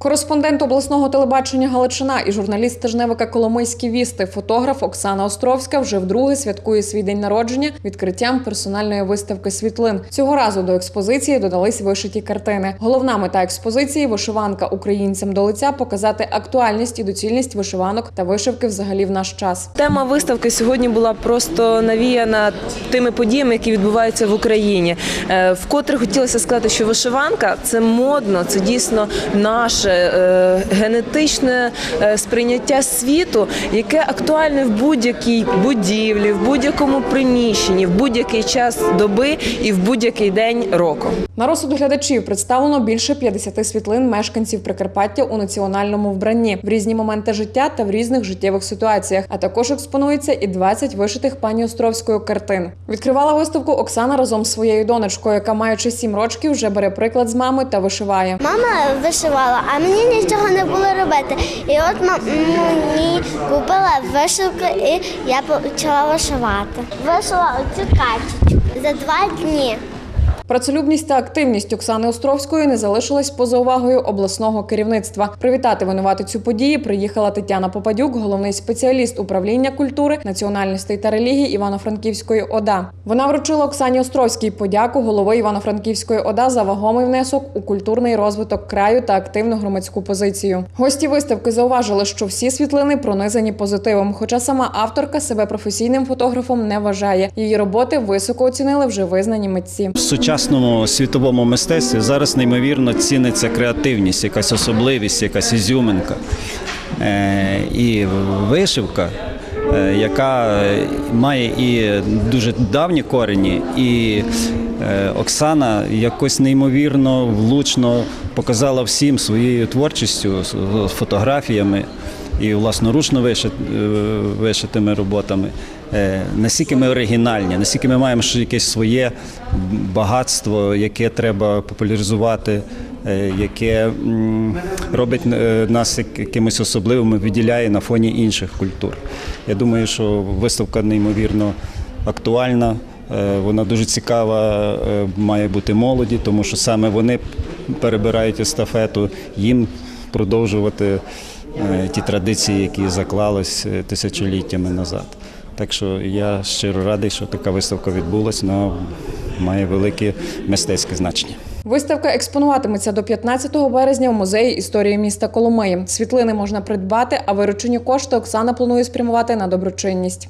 Кореспондент обласного телебачення Галичина і журналіст тижневика Коломийські вісти, фотограф Оксана Островська вже вдруге святкує свій день народження відкриттям персональної виставки світлин. Цього разу до експозиції додались вишиті картини. Головна мета експозиції вишиванка українцям до лиця показати актуальність і доцільність вишиванок та вишивки взагалі в наш час. Тема виставки сьогодні була просто навіяна тими подіями, які відбуваються в Україні. Е, Вкотре хотілося сказати, що вишиванка це модно, це дійсно наше е, генетичне е, сприйняття світу, яке актуальне в будь-якій будівлі, в будь-якому приміщенні, в будь-який час доби і в будь-який день року. На розсуд глядачів представлено більше 50 світлин мешканців Прикарпаття у національному вбранні в різні моменти життя та в різних життєвих ситуаціях. А також експонується і 20 вишитих пані Островською картин. Відкривала виставку Оксана разом з своєю донечкою, яка маючи 7 років, вже бере приклад з мами та вишиває. Мама вишивала, а мені нічого не було робити. І от мені купила вишивку, і я почала вишивати. Вишила оцю качечку за два дні. Працелюбність та активність Оксани Островської не залишилась поза увагою обласного керівництва. Привітати винуватицю події приїхала Тетяна Попадюк, головний спеціаліст управління культури, національностей та релігії Івано-Франківської ОДА. Вона вручила Оксані Островській подяку голови Івано-Франківської ОДА за вагомий внесок у культурний розвиток краю та активну громадську позицію. Гості виставки зауважили, що всі світлини пронизані позитивом. Хоча сама авторка себе професійним фотографом не вважає. Її роботи високо оцінили вже визнані митці. Сучасному світовому мистецтві зараз неймовірно ціниться креативність, якась особливість, якась ізюминка. Е, І вишивка, е, яка має і дуже давні корені, і е, Оксана якось неймовірно влучно показала всім своєю творчістю, фотографіями і власноручно е, вишитими роботами. Е, Наскільки ми оригінальні, наскільки ми маємо якесь своє багатство, яке треба популяризувати, е, яке робить нас як- якимось особливими, виділяє на фоні інших культур. Я думаю, що виставка неймовірно актуальна. Вона дуже цікава, має бути молоді, тому що саме вони перебирають естафету, їм продовжувати ті традиції, які заклались е, тисячоліттями назад. Так що я щиро радий, що така виставка відбулася, вона має велике мистецьке значення. Виставка експонуватиметься до 15 березня в музеї історії міста Коломиї. Світлини можна придбати, а виручені кошти Оксана планує спрямувати на доброчинність.